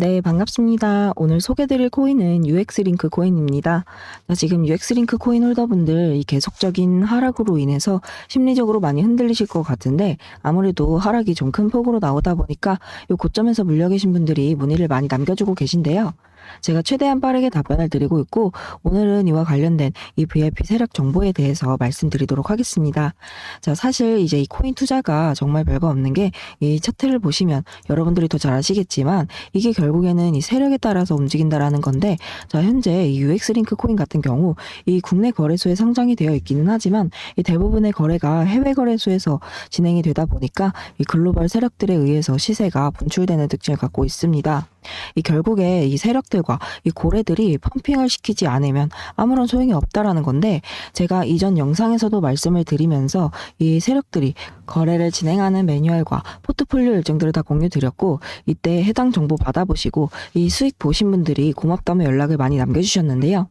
네, 반갑습니다. 오늘 소개드릴 코인은 UX링크 코인입니다. 자, 지금 UX링크 코인 홀더분들 이 계속적인 하락으로 인해서 심리적으로 많이 흔들리실 것 같은데 아무래도 하락이 좀 큰 폭으로 나오다 보니까 이 고점에서 물려 계신 분들이 문의를 많이 남겨주고 계신데요. 제가 최대한 빠르게 답변을 드리고 있고 오늘은 이와 관련된 이 VIP 세력 정보에 대해서 말씀드리도록 하겠습니다. 자, 사실 이제 이 코인 투자가 정말 별거 없는 게 이 차트를 보시면 여러분들이 더 잘 아시겠지만 이게 결국에는 이 세력에 따라서 움직인다라는 건데 자 현재 이 UX 링크 코인 같은 경우 이 국내 거래소에 상장이 되어 있기는 하지만 이 대부분의 거래가 해외 거래소에서 진행이 되다 보니까 이 글로벌 세력들에 의해서 시세가 분출되는 특징을 갖고 있습니다. 이 결국에 이 세력들과 이 고래들이 펌핑을 시키지 않으면 아무런 소용이 없다라는 건데 제가 이전 영상에서도 말씀을 드리면서 이 세력들이 거래를 진행하는 매뉴얼과 포트폴리오 일정들을 다 공유 드렸고 이때 해당 정보 받아보시고 이 수익 보신 분들이 고맙다며 연락을 많이 남겨주셨는데요.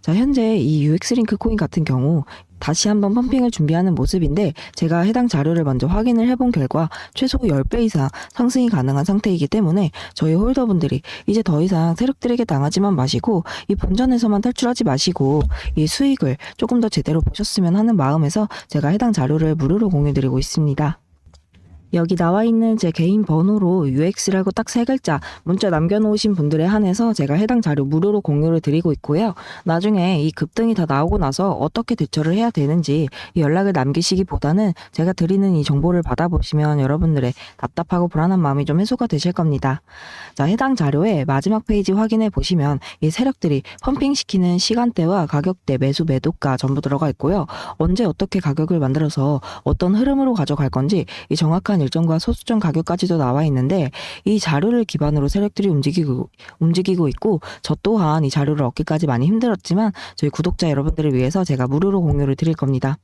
자, 현재 이 UX 링크 코인 같은 경우 다시 한번 펌핑을 준비하는 모습인데 제가 해당 자료를 먼저 확인을 해본 결과 최소 10배 이상 상승이 가능한 상태이기 때문에 저희 홀더분들이 이제 더 이상 세력들에게 당하지만 마시고 이 본전에서만 탈출하지 마시고 이 수익을 조금 더 제대로 보셨으면 하는 마음에서 제가 해당 자료를 무료로 공유드리고 있습니다. 여기 나와 있는 제 개인 번호로 UX라고 딱 세 글자 문자 남겨놓으신 분들에 한해서 제가 해당 자료 무료로 공유를 드리고 있고요. 나중에 이 급등이 다 나오고 나서 어떻게 대처를 해야 되는지 이 연락을 남기시기보다는 제가 드리는 이 정보를 받아보시면 여러분들의 답답하고 불안한 마음이 좀 해소가 되실 겁니다. 자, 해당 자료의 마지막 페이지 확인해 보시면 이 세력들이 펌핑시키는 시간대와 가격대, 매수 매도가 전부 들어가 있고요. 언제 어떻게 가격을 만들어서 어떤 흐름으로 가져갈 건지 이 정확한 일정과 소수점 가격까지도 나와 있는데 이 자료를 기반으로 세력들이 움직이고 움직이고 있고 저 또한 이 자료를 얻기까지 많이 힘들었지만 저희 구독자 여러분들을 위해서 제가 무료로 공유를 드릴 겁니다.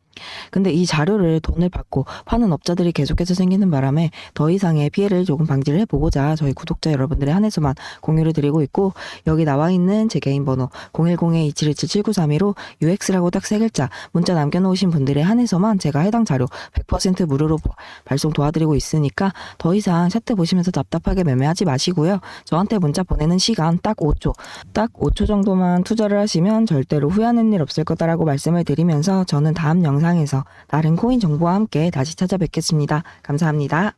근데 이 자료를 돈을 받고 파는 업자들이 계속해서 생기는 바람에 더 이상의 피해를 조금 방지를 해보고자 저희 구독자 여러분들에 한해서만 공유를 드리고 있고 여기 나와 있는 제 개인 번호 010-2717-7932로 UX라고 딱 세 글자 문자 남겨놓으신 분들에 한해서만 제가 해당 자료 100% 무료로 발송 도와 드리고 있으니까 더 이상 차트 보시면서 답답하게 매매하지 마시고요. 저한테 문자 보내는 시간 딱 5초, 딱 5초 정도만 투자를 하시면 절대로 후회하는 일 없을 거다라고 말씀을 드리면서 저는 다음 영상에서 다른 코인 정보와 함께 다시 찾아뵙겠습니다. 감사합니다.